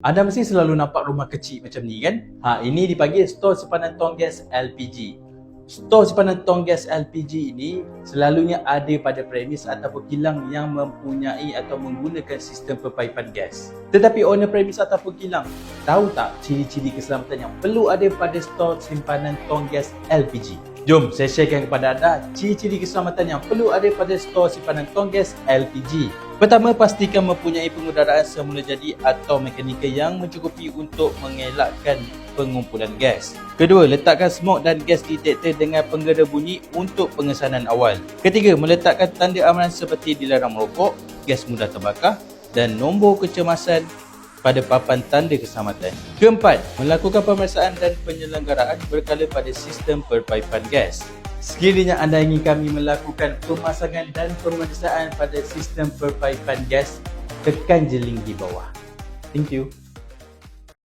Anda mesti selalu nampak rumah kecil macam ni kan? Ha, ini dipanggil stor simpanan tong gas LPG. Stor simpanan tong gas LPG ini selalunya ada pada premis ataupun kilang yang mempunyai atau menggunakan sistem perpaipan gas. Tetapi owner premis ataupun kilang tahu tak ciri-ciri keselamatan yang perlu ada pada stor simpanan tong gas LPG? Jom saya sharekan kepada anda ciri-ciri keselamatan yang perlu ada pada stor simpanan tong gas LPG. Pertama, pastikan mempunyai pengudaraan semula jadi atau mekanikal yang mencukupi untuk mengelakkan pengumpulan gas. Kedua, letakkan smoke dan gas detector dengan penggeda bunyi untuk pengesanan awal. Ketiga, meletakkan tanda amaran seperti dilarang merokok, gas mudah terbakar dan nombor kecemasan pada papan tanda keselamatan. Keempat, melakukan pemeriksaan dan penyelenggaraan berkala pada sistem perpaipan gas. Sekiranya anda ingin kami melakukan pemasangan dan pemeriksaan pada sistem perpaipan gas, tekan je link di bawah. Thank you.